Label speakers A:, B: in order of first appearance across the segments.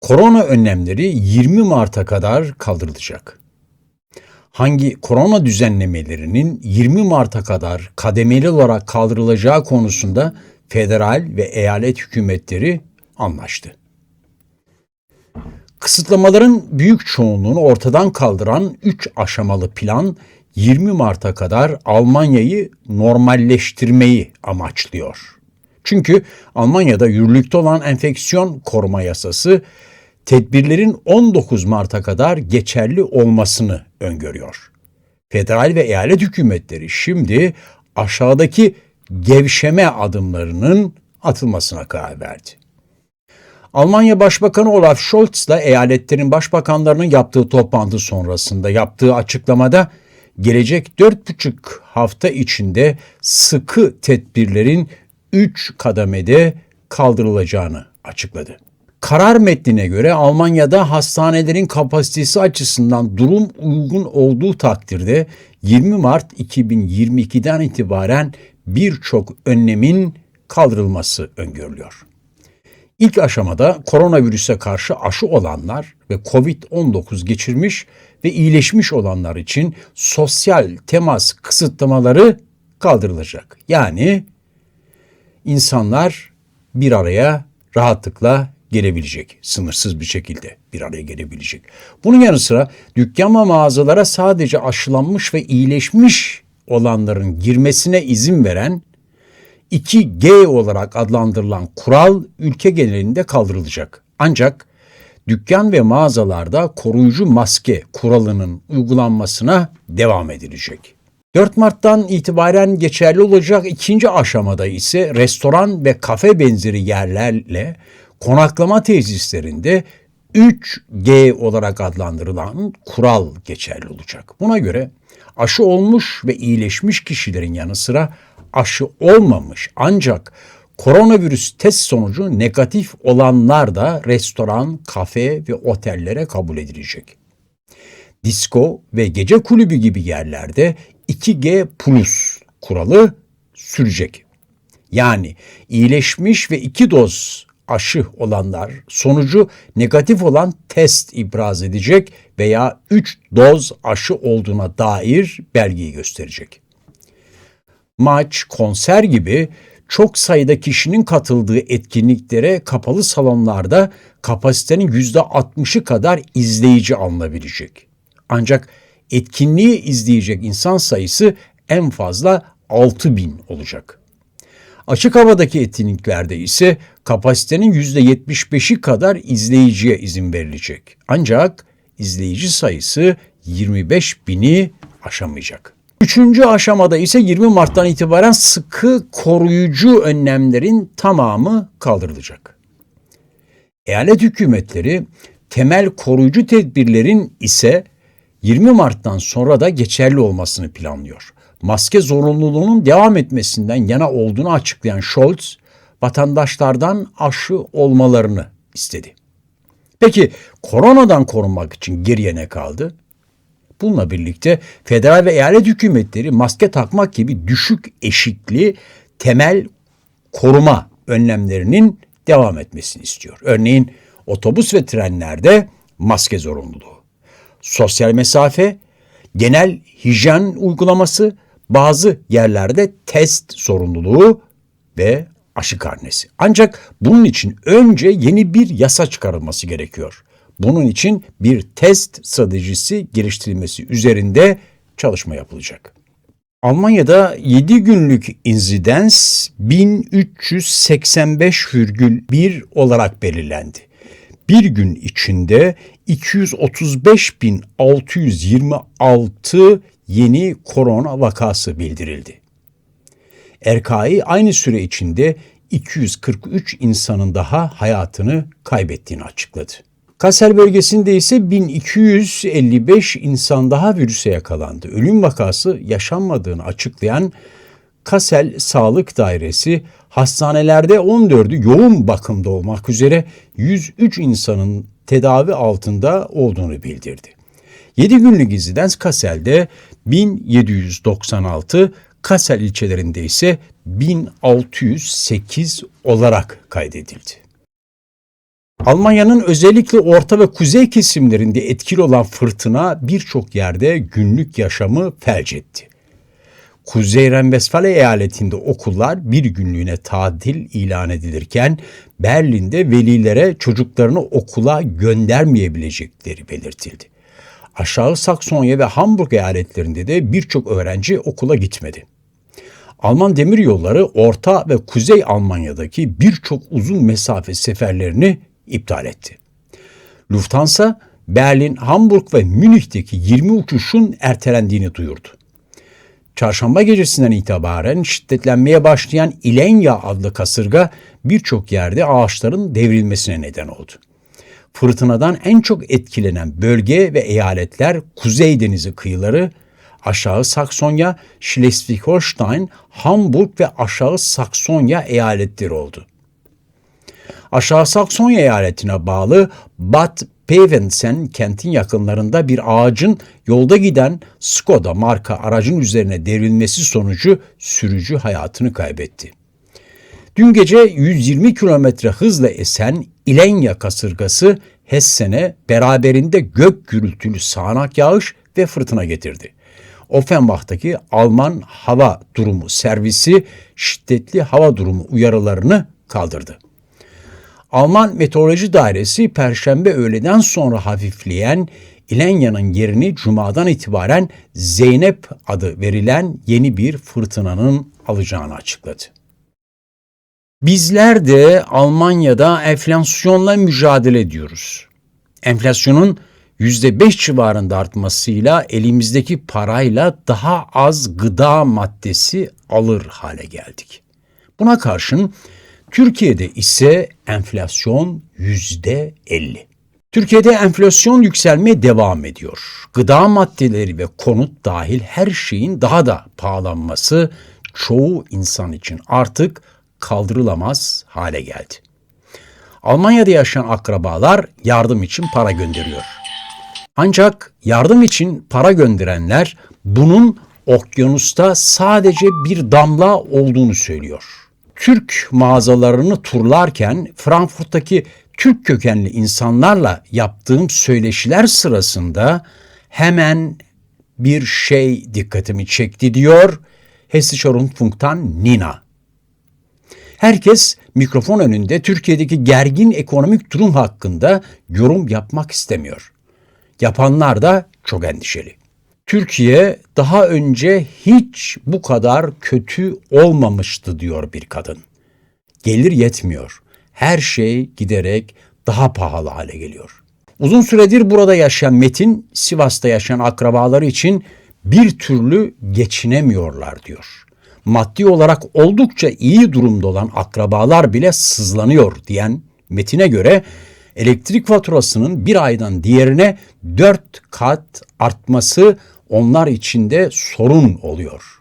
A: Korona önlemleri 20 Mart'a kadar kaldırılacak. Hangi korona düzenlemelerinin 20 Mart'a kadar kademeli olarak kaldırılacağı konusunda federal ve eyalet hükümetleri anlaştı. Kısıtlamaların büyük çoğunluğunu ortadan kaldıran 3 aşamalı plan 20 Mart'a kadar Almanya'yı normalleştirmeyi amaçlıyor. Çünkü Almanya'da yürürlükte olan enfeksiyon koruma yasası tedbirlerin 19 Mart'a kadar geçerli olmasını öngörüyor. Federal ve eyalet hükümetleri şimdi aşağıdaki gevşeme adımlarının atılmasına karar verdi. Almanya Başbakanı Olaf Scholz ile eyaletlerin başbakanlarının yaptığı toplantı sonrasında yaptığı açıklamada gelecek 4,5 hafta içinde sıkı tedbirlerin 3 kademede kaldırılacağını açıkladı. Karar metnine göre Almanya'da hastanelerin kapasitesi açısından durum uygun olduğu takdirde 20 Mart 2022'den itibaren birçok önlemin kaldırılması öngörülüyor. İlk aşamada koronavirüse karşı aşı olanlar ve COVID-19 geçirmiş ve iyileşmiş olanlar için sosyal temas kısıtlamaları kaldırılacak. Yani insanlar bir araya rahatlıkla gelebilecek, sınırsız bir şekilde bir araya gelebilecek. Bunun yanı sıra dükkan ve mağazalara sadece aşılanmış ve iyileşmiş olanların girmesine izin veren 2G olarak adlandırılan kural ülke genelinde kaldırılacak. Ancak dükkan ve mağazalarda koruyucu maske kuralının uygulanmasına devam edilecek. 4 Mart'tan itibaren geçerli olacak ikinci aşamada ise restoran ve kafe benzeri yerlerle konaklama tesislerinde 3G olarak adlandırılan kural geçerli olacak. Buna göre aşı olmuş ve iyileşmiş kişilerin yanı sıra aşı olmamış ancak koronavirüs test sonucu negatif olanlar da restoran, kafe ve otellere kabul edilecek. Disko ve gece kulübü gibi yerlerde 2G plus kuralı sürecek. Yani iyileşmiş ve iki doz aşı olanlar sonucu negatif olan test ibraz edecek veya 3 doz aşı olduğuna dair belgeyi gösterecek. Maç, konser gibi çok sayıda kişinin katıldığı etkinliklere kapalı salonlarda kapasitenin %60'ı kadar izleyici alınabilecek. Ancak etkinliği izleyecek insan sayısı en fazla 6 bin olacak. Açık havadaki etkinliklerde ise kapasitenin %75'i kadar izleyiciye izin verilecek. Ancak izleyici sayısı 25 bini aşamayacak. Üçüncü aşamada ise 20 Mart'tan itibaren sıkı koruyucu önlemlerin tamamı kaldırılacak. Eyalet hükümetleri temel koruyucu tedbirlerin ise 20 Mart'tan sonra da geçerli olmasını planlıyor. Maske zorunluluğunun devam etmesinden yana olduğunu açıklayan Scholz, vatandaşlardan aşı olmalarını istedi. Peki koronadan korunmak için geriye ne kaldı? Bununla birlikte federal ve eyalet hükümetleri maske takmak gibi düşük eşikli temel koruma önlemlerinin devam etmesini istiyor. Örneğin otobüs ve trenlerde maske zorunluluğu, sosyal mesafe, genel hijyen uygulaması, bazı yerlerde test zorunluluğu ve aşı karnesi. Ancak bunun için önce yeni bir yasa çıkarılması gerekiyor. Bunun için bir test stratejisi geliştirilmesi üzerinde çalışma yapılacak. Almanya'da 7 günlük insidens 1385,1 olarak belirlendi. Bir gün içinde 235.626 yeni korona vakası bildirildi. RKI aynı süre içinde 1243 insanın daha hayatını kaybettiğini açıkladı. Kassel bölgesinde ise 1255 insan daha virüse yakalandı. Ölüm vakası yaşanmadığını açıklayan Kassel Sağlık Dairesi hastanelerde 14'ü yoğun bakımda olmak üzere 103 insanın tedavi altında olduğunu bildirdi. 7 günlük iziden Kassel'de 1796, Kassel ilçelerinde ise 1608 olarak kaydedildi. Almanya'nın özellikle orta ve kuzey kesimlerinde etkili olan fırtına birçok yerde günlük yaşamı felç etti. Kuzey Renvesfalya eyaletinde okullar bir günlüğüne tatil ilan edilirken Berlin'de velilere çocuklarını okula göndermeyebilecekleri belirtildi. Aşağı Saksonya ve Hamburg eyaletlerinde de birçok öğrenci okula gitmedi. Alman demiryolları Orta ve Kuzey Almanya'daki birçok uzun mesafe seferlerini iptal etti. Lufthansa, Berlin, Hamburg ve Münih'teki 20 uçuşun ertelendiğini duyurdu. Çarşamba gecesinden itibaren şiddetlenmeye başlayan İlenya adlı kasırga birçok yerde ağaçların devrilmesine neden oldu. Fırtınadan en çok etkilenen bölge ve eyaletler Kuzey Denizi kıyıları, Aşağı Saksonya, Schleswig-Holstein, Hamburg ve Aşağı Saksonya eyaletleri oldu. Aşağı Saksonya eyaletine bağlı Bad Pevensen kentin yakınlarında bir ağacın yolda giden Skoda marka aracın üzerine devrilmesi sonucu sürücü hayatını kaybetti. Dün gece 120 kilometre hızla esen İlenya kasırgası Hessen'e beraberinde gök gürültülü sağanak yağış ve fırtına getirdi. Offenbach'taki Alman hava durumu servisi şiddetli hava durumu uyarılarını kaldırdı. Alman Meteoroloji Dairesi Perşembe öğleden sonra hafifleyen İlenya'nın yerini Cuma'dan itibaren Zeynep adı verilen yeni bir fırtınanın alacağını açıkladı. Bizler de Almanya'da enflasyonla mücadele ediyoruz. Enflasyonun %5 civarında artmasıyla elimizdeki parayla daha az gıda maddesi alır hale geldik. Buna karşın Türkiye'de ise enflasyon yüzde 50. Türkiye'de enflasyon yükselmeye devam ediyor. Gıda maddeleri ve konut dahil her şeyin daha da pahalanması çoğu insan için artık kaldırılamaz hale geldi. Almanya'da yaşayan akrabalar yardım için para gönderiyor. Ancak yardım için para gönderenler bunun okyanusta sadece bir damla olduğunu söylüyor. Türk mağazalarını turlarken Frankfurt'taki Türk kökenli insanlarla yaptığım söyleşiler sırasında hemen bir şey dikkatimi çekti diyor Hessische Rundfunk'tan Nina. Herkes mikrofon önünde Türkiye'deki gergin ekonomik durum hakkında yorum yapmak istemiyor. Yapanlar da çok endişeli. Türkiye daha önce hiç bu kadar kötü olmamıştı diyor bir kadın. Gelir yetmiyor. Her şey giderek daha pahalı hale geliyor. Uzun süredir burada yaşayan Metin, Sivas'ta yaşayan akrabaları için bir türlü geçinemiyorlar diyor. Maddi olarak oldukça iyi durumda olan akrabalar bile sızlanıyor diyen Metin'e göre elektrik faturasının bir aydan diğerine dört kat artması onlar için de sorun oluyor.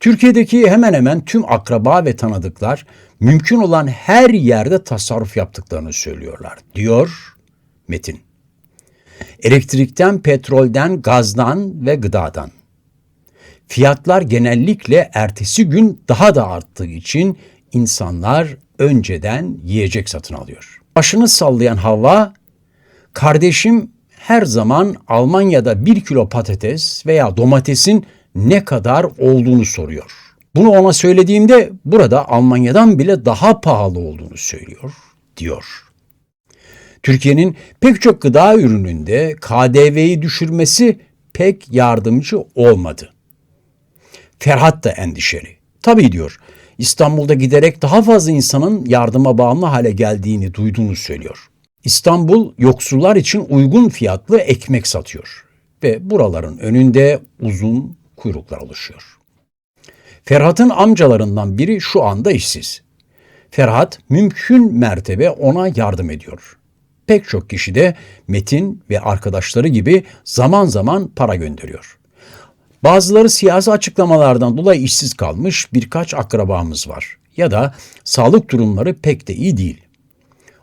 A: Türkiye'deki hemen hemen tüm akraba ve tanıdıklar mümkün olan her yerde tasarruf yaptıklarını söylüyorlar, diyor Metin. Elektrikten, petrolden, gazdan ve gıdadan. Fiyatlar genellikle ertesi gün daha da arttığı için insanlar önceden yiyecek satın alıyor. Başını sallayan hava, kardeşim her zaman Almanya'da bir kilo patates veya domatesin ne kadar olduğunu soruyor. Bunu ona söylediğimde burada Almanya'dan bile daha pahalı olduğunu söylüyor, diyor. Türkiye'nin pek çok gıda ürününde KDV'yi düşürmesi pek yardımcı olmadı. Ferhat da endişeli. Tabii diyor, İstanbul'da giderek daha fazla insanın yardıma bağımlı hale geldiğini duyduğunu söylüyor. İstanbul yoksullar için uygun fiyatlı ekmek satıyor ve buraların önünde uzun kuyruklar oluşuyor. Ferhat'ın amcalarından biri şu anda işsiz. Ferhat mümkün mertebe ona yardım ediyor. Pek çok kişi de Metin ve arkadaşları gibi zaman zaman para gönderiyor. Bazıları siyasi açıklamalardan dolayı işsiz kalmış birkaç akrabamız var ya da sağlık durumları pek de iyi değil.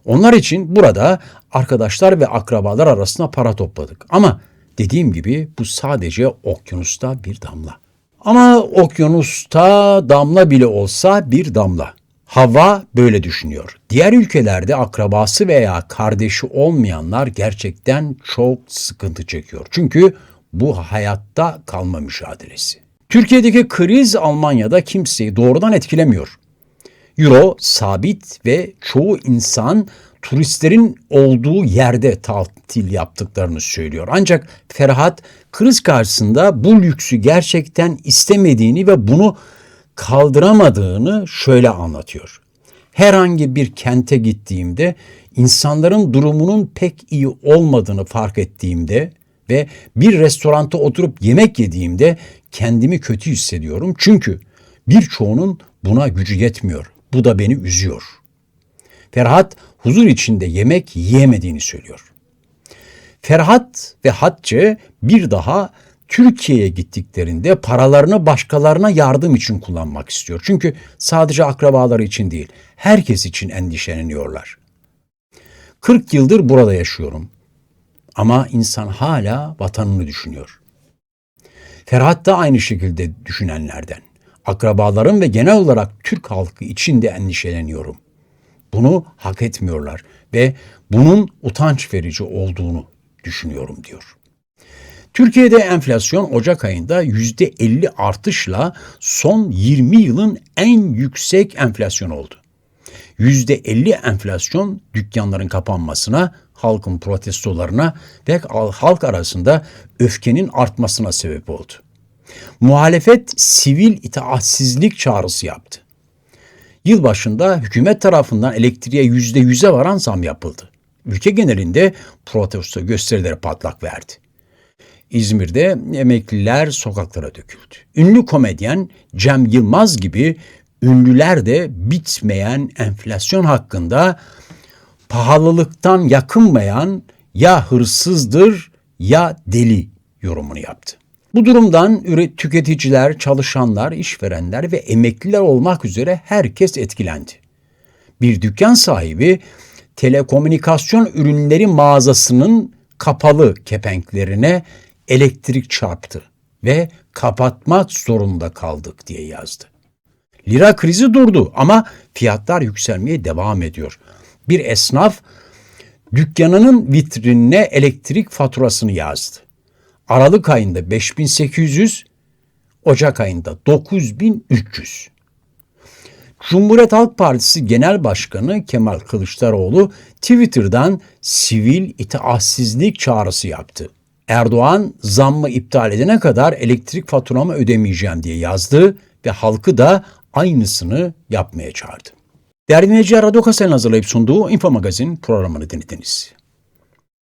A: Onlar için burada arkadaşlar ve akrabalar arasında para topladık. Ama dediğim gibi bu sadece okyanusta bir damla. Ama okyanusta damla bile olsa bir damla. Hava böyle düşünüyor. Diğer ülkelerde akrabası veya kardeşi olmayanlar gerçekten çok sıkıntı çekiyor. Çünkü bu hayatta kalma mücadelesi. Türkiye'deki kriz Almanya'da kimseyi doğrudan etkilemiyor. Euro sabit ve çoğu insan turistlerin olduğu yerde tatil yaptıklarını söylüyor. Ancak Ferhat kriz karşısında bu lüksü gerçekten istemediğini ve bunu kaldıramadığını şöyle anlatıyor. Herhangi bir kente gittiğimde insanların durumunun pek iyi olmadığını fark ettiğimde ve bir restoranta oturup yemek yediğimde kendimi kötü hissediyorum. Çünkü birçoğunun buna gücü yetmiyor. Bu da beni üzüyor. Ferhat huzur içinde yemek yiyemediğini söylüyor. Ferhat ve Hatice bir daha Türkiye'ye gittiklerinde paralarını başkalarına yardım için kullanmak istiyor. Çünkü sadece akrabaları için değil, herkes için endişeleniyorlar. 40 yıldır burada yaşıyorum. Ama insan hala vatanını düşünüyor. Ferhat da aynı şekilde düşünenlerden. Akrabalarım ve genel olarak Türk halkı için de endişeleniyorum. Bunu hak etmiyorlar ve bunun utanç verici olduğunu düşünüyorum diyor. Türkiye'de enflasyon Ocak ayında %50 artışla son 20 yılın en yüksek enflasyon oldu. %50 enflasyon dükkanların kapanmasına, halkın protestolarına ve halk arasında öfkenin artmasına sebep oldu. Muhalefet sivil itaatsizlik çağrısı yaptı. Yılbaşında hükümet tarafından elektriğe yüzde yüze varan zam yapıldı. Ülke genelinde protesto gösterileri patlak verdi. İzmir'de emekliler sokaklara döküldü. Ünlü komedyen Cem Yılmaz gibi ünlüler de bitmeyen enflasyon hakkında pahalılıktan yakınmayan ya hırsızdır ya deli yorumunu yaptı. Bu durumdan tüketiciler, çalışanlar, işverenler ve emekliler olmak üzere herkes etkilendi. Bir dükkan sahibi telekomünikasyon ürünleri mağazasının kapalı kepenklerine elektrik çarptı ve kapatmak zorunda kaldık diye yazdı. Lira krizi durdu ama fiyatlar yükselmeye devam ediyor. Bir esnaf dükkanının vitrinine elektrik faturasını yazdı. Aralık ayında 5800, Ocak ayında 9300. Cumhuriyet Halk Partisi Genel Başkanı Kemal Kılıçdaroğlu Twitter'dan sivil itaatsizlik çağrısı yaptı. Erdoğan zammı iptal edene kadar elektrik faturamı ödemeyeceğim diye yazdı ve halkı da aynısını yapmaya çağırdı. Değerli dinleyiciler, Radyo Kasel'in hazırlayıp sunduğu Info Magazin programını dinlediniz.